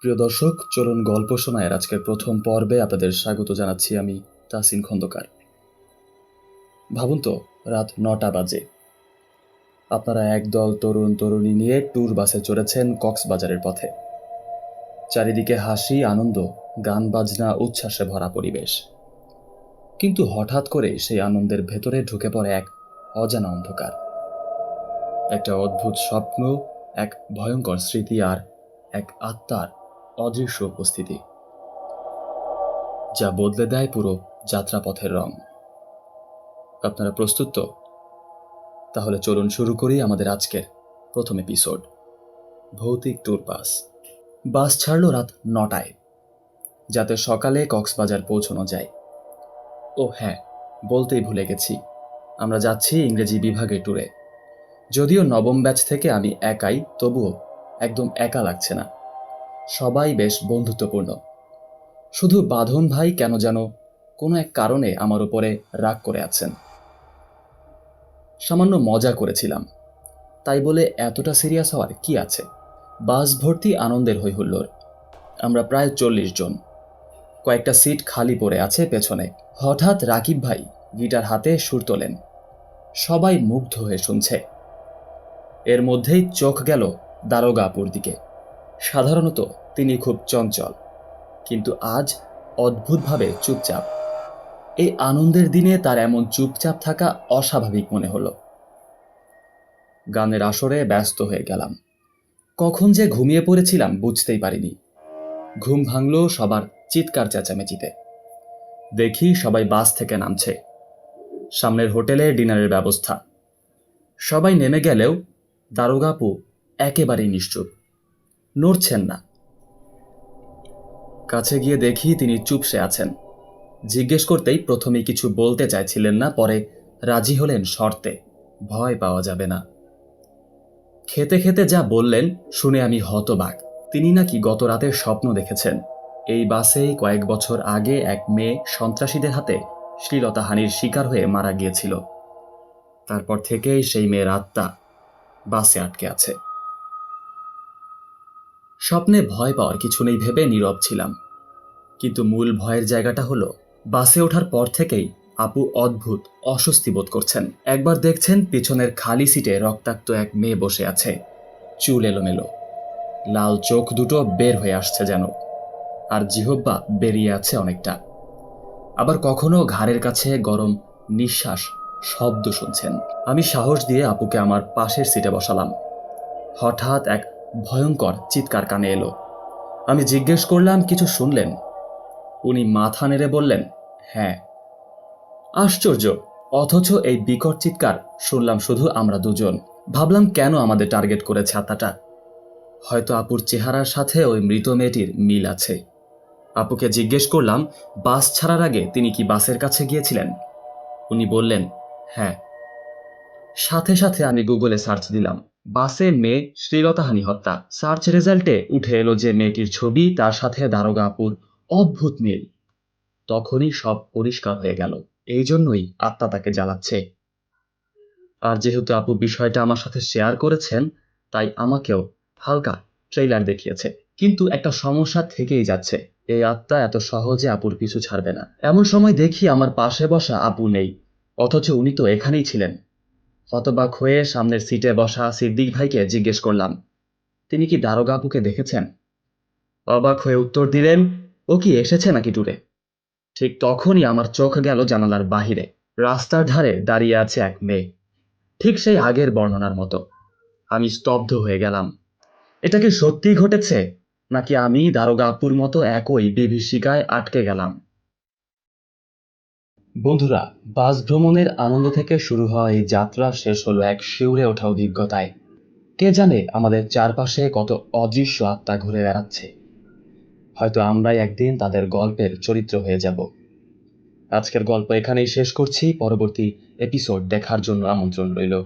প্রিয় দর্শক, চলুন গল্প শোনায় আজকের প্রথম পর্বে আপনাদের স্বাগত জানাচ্ছি আমি তাসিন খন্দকার। ভাবুন তো, রাত নটা বাজে। আপনারা একদল তরুণ তরুণী নিয়ে ট্যুর বাসে চড়েছেন কক্সবাজারের পথে। চারিদিকে হাসি, আনন্দ, গান বাজনা, উচ্ছ্বাসে ভরা পরিবেশ। কিন্তু হঠাৎ করে সেই আনন্দের ভেতরে ঢুকে পড়ে এক অজানা অন্ধকার। একটা অদ্ভুত স্বপ্ন, এক ভয়ঙ্কর স্মৃতি আর এক আত্মার অদৃশ্য উপস্থিতি। যা বদলে দেয় পুরো যাত্রাপথের রং। আপনারা প্রস্তুত তো? তাহলে চলুন শুরু করি আমাদের আজকের প্রথম এপিসোড ভৌতিক ট্যুর বাস বাস ছাড়ল রাত নটায়, যাতে সকালে কক্সবাজার পৌঁছানো যায়। ও হ্যাঁ বলতেই ভুলে গেছি। আমরা যাচ্ছি ইংরেজি বিভাগের ট্যুরে যদিও নবম ব্যাচ থেকে আমি একাই, তবুও একদম একা লাগছে না। সবাই বেশ বন্ধুত্বপূর্ণ। শুধু বাঁধন ভাই কেন যেন কোনো এক কারণে আমার উপরে রাগ করে আছেন। সামান্য মজা করেছিলাম। তাই বলে এতটা সিরিয়াস হওয়ার কি আছে? বাস ভর্তি আনন্দের হৈহুল্লোর আমরা প্রায় চল্লিশ জন। কয়েকটা সিট খালি পড়ে আছে পেছনে। হঠাৎ রাকিব ভাই গিটার হাতে সুর তোলেন। সবাই মুগ্ধ হয়ে শুনছে। এর মধ্যেই চোখ গেল দারোগাপুর দিকে। সাধারণত তিনি খুব চঞ্চল, কিন্তু আজ অদ্ভুতভাবে চুপচাপ। এই আনন্দের দিনে তার এমন চুপচাপ থাকা অস্বাভাবিক মনে হলো। গানের আসরে ব্যস্ত হয়ে গেলাম। কখন যে ঘুমিয়ে পড়েছিলাম বুঝতেই পারিনি। ঘুম ভাঙল সবার চিৎকার চেঁচামেচিতে। দেখি সবাই বাস থেকে নামছে। সামনের হোটেলে ডিনারের ব্যবস্থা। সবাই নেমে গেলেও দারোগাপু একেবারেই নিশ্চুপ। নড়ছেন না। কাছে গিয়ে দেখি তিনি চুপসে আছেন। জিজ্ঞেস করতেই প্রথমে কিছু বলতে চাইছিলেন না, পরে রাজি হলেন শর্তে। ভয় পাওয়া যাবে না। খেতে খেতে যা বললেন, শুনে আমি হতবাক। তিনি নাকি গত রাতের স্বপ্ন দেখেছেন। এই বাসেই কয়েক বছর আগে এক মেয়ে সন্ত্রাসীদের হাতে শ্লীলতাহানির শিকার হয়ে মারা গিয়েছিল। তারপর থেকেই সেই মেয়ের আত্মা বাসে আটকে আছে। স্বপ্নে ভয় পাওয়ার কিছু নেই ভেবে নীরব ছিলাম। কিন্তু মূল ভয়ের জায়গাটা হলো, বাসে ওঠার পর থেকেই আপু অদ্ভুত, অস্বস্তি বোধ করছেন। একবার দেখছেন পিছনের খালি সিটে রক্তাক্ত এক মেয়ে বসে আছে। চুল এলোমেলো। লাল চোখ দুটো বের হয়ে আসছে যেন। আর জিহব্বা বেরিয়ে আছে অনেকটা। আবার কখনো ঘাড়ের কাছে গরম, নিঃশ্বাস শব্দ শুনছেন। আমি সাহস দিয়ে আপুকে আমার পাশের সিটে বসালাম। হঠাৎ এক ভয়ঙ্কর চিৎকার কানে এলো। আমি জিজ্ঞেস করলাম, কিছু শুনলেন? উনি মাথা নেড়ে বললেন হ্যাঁ। আশ্চর্য! অথচ এই বিকট চিৎকার, শুনলাম শুধু আমরা দুজন। ভাবলাম কেন আমাদের টার্গেট করে ছাতাটা হয়তো আপুর চেহারার সাথে ওই মৃত মেয়েটির মিল আছে। আপুকে জিজ্ঞেস করলাম, বাস ছাড়ার আগে তিনি কি বাসের কাছে গিয়েছিলেন? উনি বললেন হ্যাঁ। সাথে সাথে আমি গুগলে সার্চ দিলাম। বাসে মেয়ে শ্রীলতাহানি হত্যা। সার্চ রেজাল্টে উঠে এলো যে মেয়েটির ছবি, তার সাথে দারোগা আপুর অদ্ভুত মিল। তখনই সব পরিষ্কার হয়ে গেল। এই জন্যই আত্মা তাকে জ্বালাচ্ছে। আর যেহেতু আপু বিষয়টা আমার সাথে শেয়ার করেছেন, তাই আমাকেও হালকা ট্রেইলার দেখিয়েছে। কিন্তু একটা সমস্যা থেকেই যাচ্ছে। এই আত্মা এত সহজে আপুর পিছু ছাড়বে না। এমন সময় দেখি আমার পাশে বসা আপু নেই। অথচ উনি তো এখানেই ছিলেন। হতবাক হয়ে সামনের সিটে বসা সিদ্দিক ভাইকে জিজ্ঞেস করলাম, তিনি কি দারোগা আপুকে দেখেছেন? অবাক হয়ে উত্তর দিলেন, ও কি এসেছে নাকি ট্যুরে ঠিক তখনই আমার চোখ গেল জানালার বাহিরে, রাস্তার ধারে দাঁড়িয়ে আছে এক মেয়ে, ঠিক সেই আগের বর্ণনার মতো। আমি স্তব্ধ হয়ে গেলাম, এটা কি সত্যিই ঘটেছে? নাকি আমি দারোগা আপুর মতো একই বিভীষিকায় আটকে গেলাম? বন্ধুরা, বাস ভ্রমণের আনন্দ থেকে শুরু হওয়া এই যাত্রা শেষ হলো এক শিউরে ওঠা অভিজ্ঞতায়। কে জানে আমাদের চারপাশে কত অদৃশ্য আত্মা ঘুরে বেড়াচ্ছে। হয়তো আমরাই একদিন তাদের গল্পের চরিত্র হয়ে যাব। আজকের গল্প এখানেই শেষ করছি। পরবর্তী এপিসোড দেখার জন্য আমন্ত্রণ রইল।